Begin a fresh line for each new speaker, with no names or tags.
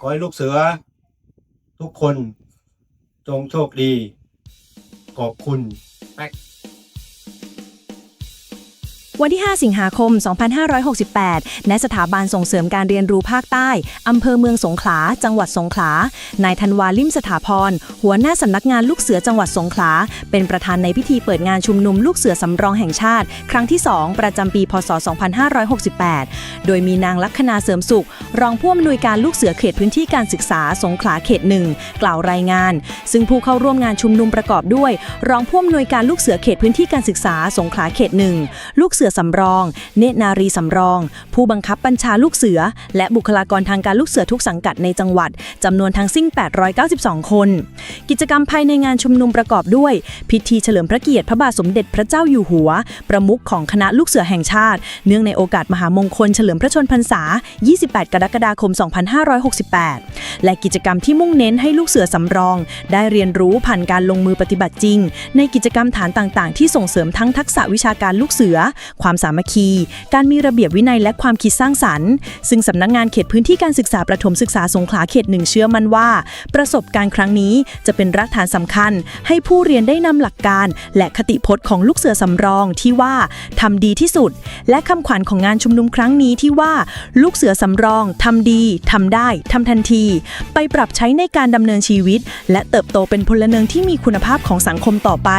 ขอให้ลูกเสือ ทุกคนจงโชคดี ขอบคุณ
วันที่ 5 สิงหาคม 2568 ณ สถาบันส่งเสริมการเรียนรู้ภาคใต้ อำเภอเมืองสงขลา จังหวัดสงขลา นายธันวาลิมสถาพร หัวหน้าสำนักงานลูกเสือจังหวัดสงขลา เป็นประธานในพิธีเปิดงานชุมนุมลูกเสือสำรองแห่งชาติ ครั้งที่ 2 ประจำปี พศ 2568 โดยมีนางลัคนาเสริมสุข รองผู้อำนวยการลูกเสือเขตพื้นที่การศึกษาสงขลาเขตหนึ่งกล่าวรายงาน ซึ่งผู้เข้าร่วมงานชุมนุมประกอบด้วย รองผู้อำนวยการลูกเสือเขตพื้นที่การศึกษาสงขลาเขตหนึ่งลูกเสือสำรอง เนตรนารีสำรอง ผู้บังคับบัญชาลูกเสือ และบุคลากรทางการลูกเสือทุกสังกัดในจังหวัดจำนวนทั้งสิ้น 892 คน กิจกรรมภายในงานชุมนุมประกอบด้วย พิธีเฉลิมพระเกียรติพระบาทสมเด็จพระเจ้าอยู่หัว ประมุขของคณะลูกเสือแห่งชาติ เนื่องในโอกาสมหามงคลเฉลิมพระชนพรรษา 28 กรกฎาคม 2568 และกิจกรรมที่มุ่งเน้นให้ลูกเสือสำรอง ได้เรียนรู้ผ่านการลงมือปฏิบัติจริง ในกิจกรรมฐานต่าง ๆ ที่ส่งเสริมทั้งทักษะวิชาการลูกเสือความสามัคคี การมีระเบียบวินัยและความคิดสร้างสรรค์ ซึ่งสำนักงานเขตพื้นที่การศึกษาประถมศึกษาสงขลาเขตหนึ่งเชื่อมั่นว่า ประสบการณ์ครั้งนี้จะเป็นรากฐานสำคัญ ให้ผู้เรียนได้นำหลักการ และคติพจน์ของลูกเสือสำรองที่ว่าทำดีที่สุด และคำขวัญของงานชุมนุมครั้งนี้ที่ว่า ลูกเสือสำรองทำดีทำได้ทำทันที ไปปรับใช้ในการดำเนินชีวิต และเติบโตเป็นพลเมืองที่มีคุณภาพของสังคมต่อไป